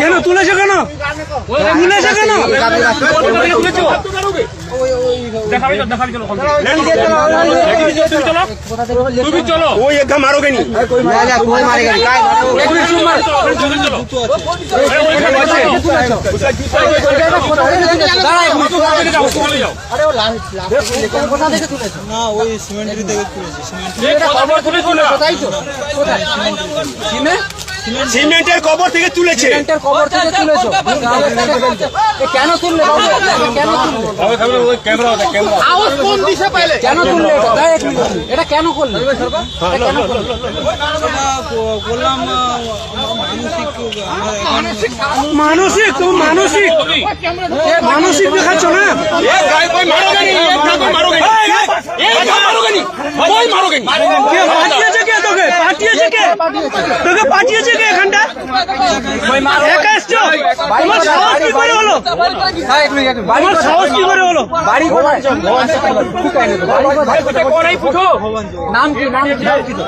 কেন তুলেছো কেন? তুলেছো। কেন তুমি চলো ওই একটা মারো সিমেন্ট সিমেন্টের কবর থেকে তুলেছে। মানসিক তুমি মানসিক। মানসিক দেখাচ্ছ না? তোকে পাঠিয়েছে কে এখানটা? একা এসছো? তোমার সাহস কি করে হলো? হ্যাঁ তোমার সাহস কি করে হলো? বাড়ি নাম কি নাম কি নাম কি তো?